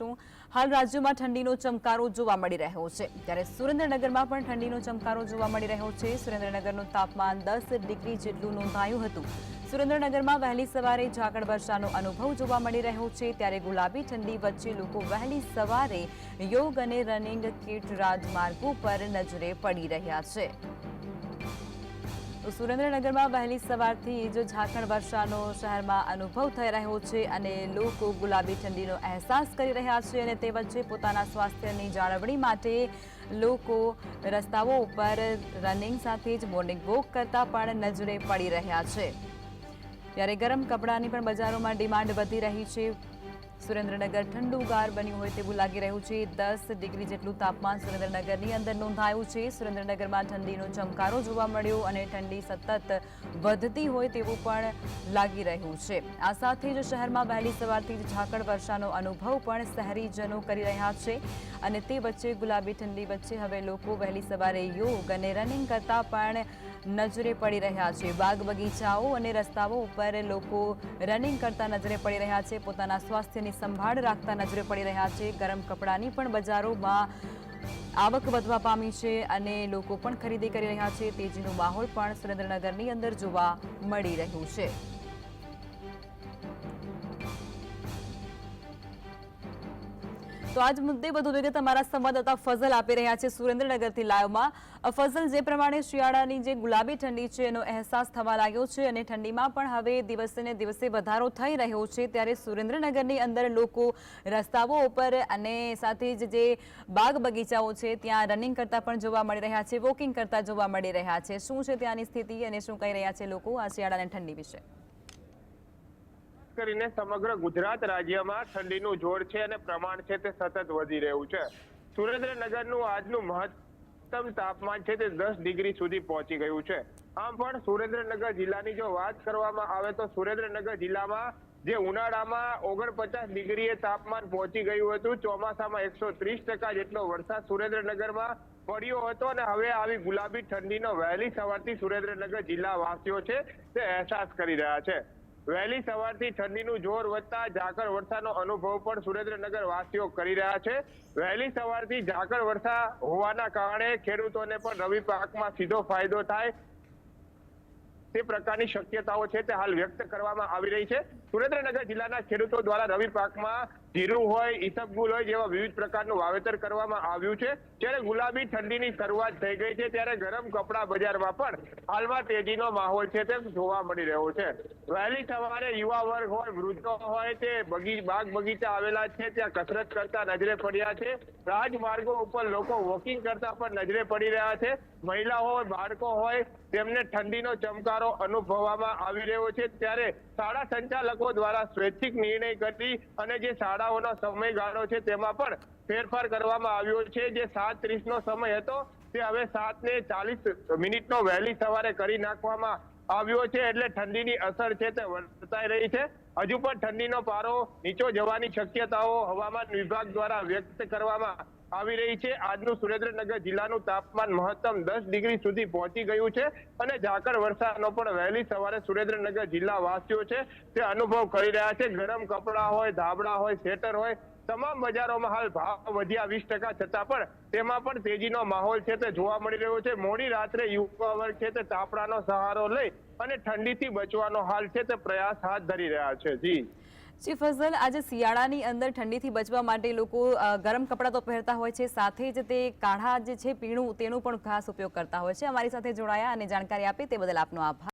કરીશું. હાલ રાજ્યમાં ઠંડીનો ચમકારો જોવા મળી રહ્યો છે. ત્યારે સુરેન્દ્રનગરમાં પણ ઠંડીનો ચમકારો જોવા મળી રહ્યો છે. સુરેન્દ્રનગરનું તાપમાન દસ ડિગ્રી જેટલું નોંધાયું હતું. સુરેન્દ્રનગરમાં વહેલી સવારે ઝાકળ વર્ષાનો અનુભવ જોવા મળી રહ્યો છે. ત્યારે ગુલાબી ઠંડી વચ્ચે લોકો વહેલી સવારે યોગ અને રનિંગ કીટ રાજમાર્ગો પર નજરે પડી રહ્યા છે. તો સુરેન્દ્રનગરમાં વહેલી સવારથી જો ઝાકળ વર્ષાનો શહેરમાં અનુભવ થઈ રહ્યો છે અને લોકો ગુલાબી ઠંડીનો અહેસાસ કરી રહ્યા છે અને તે વચ્ચે પોતાના સ્વાસ્થ્યની જાળવણી માટે લોકો રસ્તાઓ ઉપર રનિંગ સાથે જ મોર્નિંગ વોક કરતા પણ નજરે પડી રહ્યા છે. ત્યારે ગરમ કપડાની પણ બજારોમાં ડિમાન્ડ વધી રહી છે. સુરેન્દ્રનગર ઠંડુગાર બન્યું હોય તેવું લાગી રહ્યું છે. દસ ડિગ્રી જેટલું તાપમાન સુરેન્દ્રનગરની અંદર નોંધાયું છે. સુરેન્દ્રનગરમાં ઠંડીનો ચમકારો જોવા મળ્યો અને ઠંડી સતત વધતી હોય તેવું પણ લાગી રહ્યું છે. આ સાથે જ શહેરમાં વહેલી સવારથી જ ઝાકળ વર્ષાનો અનુભવ પણ શહેરીજનો કરી રહ્યા છે અને તે વચ્ચે ગુલાબી ઠંડી વચ્ચે હવે લોકો વહેલી સવારે યોગ અને રનિંગ કરતા પણ નજરે પડી રહ્યા છે. બાગ બગીચાઓ અને રસ્તાઓ ઉપર લોકો રનિંગ કરતા નજરે પડી રહ્યા છે. પોતાના સ્વાસ્થ્યની સંભાળ રાખતા નજરે પડી રહ્યા છે. ગરમ કપડાની પણ બજારોમાં આવક વધવા પામી છે અને લોકો પણ ખરીદી કરી રહ્યા છે. તેજીનો માહોલ પણ સુરેન્દ્રનગરની અંદર જોવા મળી રહ્યું છે. તો આજ મુદ્દે વધુ વિગત અમારા સંવાદદાતા ફઝલ આપી રહ્યા છે સુરેન્દ્રનગરથી લાઈવમાં. ફઝલ, જે પ્રમાણે શિયાળાની જે ગુલાબી ઠંડી છે, એનો અહેસાસ થવા લાગ્યો છે અને ઠંડીમાં પણ હવે દિવસે ને દિવસે વધારો થઈ રહ્યો છે, ત્યારે સુરેન્દ્રનગરની અંદર લોકો રસ્તાઓ ઉપર અને સાથે જ જે બાગ બગીચાઓ છે, ત્યાં રનિંગ કરતા પણ જોવા મળી રહ્યા છે વોકિંગ કરતા જોવા મળી રહ્યા છે. શું છે ત્યાંની સ્થિતિ અને શું કહી રહ્યા છે લોકો આ શિયાળાની ઠંડી વિશે? કરીને સમગ્ર ગુજરાત રાજ્યમાં ઠંડીનું જોર છે અને પ્રમાણ છે તે સતત વધી રહ્યું છે. સુરેન્દ્રનગરનું આજનું મહત્તમ તાપમાન છે તે દસ ડિગ્રી સુધી પહોંચી ગયું છે. આમ પણ સુરેન્દ્રનગર જિલ્લાની જો વાત કરવામાં આવે તો સુરેન્દ્રનગર જિલ્લામાં જે ઉનાળામાં ઓગણપચાસ ડિગ્રીએ તાપમાન પહોંચી ગયું હતું, ચોમાસામાં એકસો ત્રીસ ટકા જેટલો વરસાદ સુરેન્દ્રનગરમાં પડ્યો હતો અને હવે આવી ગુલાબી ઠંડીનો વહેલી સવારથી સુરેન્દ્રનગર જિલ્લા વાસીઓ છે તે અહેસાસ કરી રહ્યા છે. વહેલી સવારથી ઠંડીનું જોર વધતા ઝાકળ વર્ષાનો અનુભવ પણ સુરેન્દ્રનગર વાસીઓ કરી રહ્યા છે. વહેલી સવારથી ઝાકળ વર્ષા હોવાના કારણે ખેડૂતોને પણ રવિ પાકમાં સીધો ફાયદો થાય તે પ્રકારની શક્યતાઓ છે તે હાલ વ્યક્ત કરવામાં આવી રહી છે. સુરેન્દ્રનગર જિલ્લાના ખેડૂતો દ્વારા રવિ પાકમાં જીરું હોય ઈસબગુલ હોય જેવા વિવિધ પ્રકારનું વાવેતર કરવામાં આવ્યું છે. જ્યારે ગુલાબી ઠંડીની શરૂઆત થઈ ગઈ છે. ત્યારે ગરમ કપડા બજારમાં પણ હાલમાં તેજીનો માહોલ છે તે જોવા મળી રહ્યો છે. વહેલી સવારે યુવા વર્ગ હોય, વૃદ્ધો હોય તે બગી, બાગ બગીચા આવેલા છે. ત્યાં કસરત કરતા નજરે પડ્યા છે. રાજમાર્ગો ઉપર લોકો વોકિંગ કરતા પણ નજરે પડી રહ્યા છે. મહિલાઓ હોય, બાળકો હોય તેમને ઠંડીનો ચમકારો અનુભવવામાં આવી રહ્યો છે. ત્યારે શાળા સંચાલકો દ્વારા સ્વૈચ્છિક નિર્ણય કરી અને જે શાળાઓનો સમયગાળો છે તેમાં પણ ફેરફાર કરવામાં આવ્યો છે. જે સાત ત્રીસ નો સમય હતો તે હવે સાત ને ચાલીસ મિનિટનો વહેલી સવારે કરી નાખવામાં આવ્યો છે એટલે ઠંડીની અસર છે તે વર્તાઈ રહી છે. હજુ પણ ઠંડીનો પારો નીચો જવાની શક્યતાઓ હવામાન વિભાગ દ્વારા વ્યક્ત કરવામાં આવી રહી છે. આજનું સુરેન્દ્રનગર જિલ્લાનું તાપમાન મહત્તમ દસ ડિગ્રી સુધી પહોંચી ગયું છે અને ઝાકળ વરસાદનો પણ વહેલી સવારે સુરેન્દ્રનગર જિલ્લા વાસીઓ છે તે અનુભવ કરી રહ્યા છે. ગરમ કપડા હોય, ધાબળા હોય, સ્વેટર હોય તમામ બજારોમાં હાલ ભાવ વધ્યા વીસ ટકા છતાં પણ તેમાં પણ તેજીનો માહોલ છે તે જોવા મળી રહ્યો છે. મોડી રાત્રે યુવા વર્ગ છે તે તાપડાનો સહારો લઈ અને ઠંડીથી બચવાનો હાલ છે તે પ્રયાસ હાથ ધરી રહ્યા છે. જી. જી ફઝલ, આજે શિયાળાની અંદર ઠંડીથી બચવા માટે લોકો ગરમ કપડાં તો પહેરતા હોય છે, સાથે જ તે કાઢા જે છે પીણું તેનો પણ ખાસ ઉપયોગ કરતા હોય છે. અમારી સાથે જોડાયા અને જાણકારી આપી તે બદલ આપનો આભાર.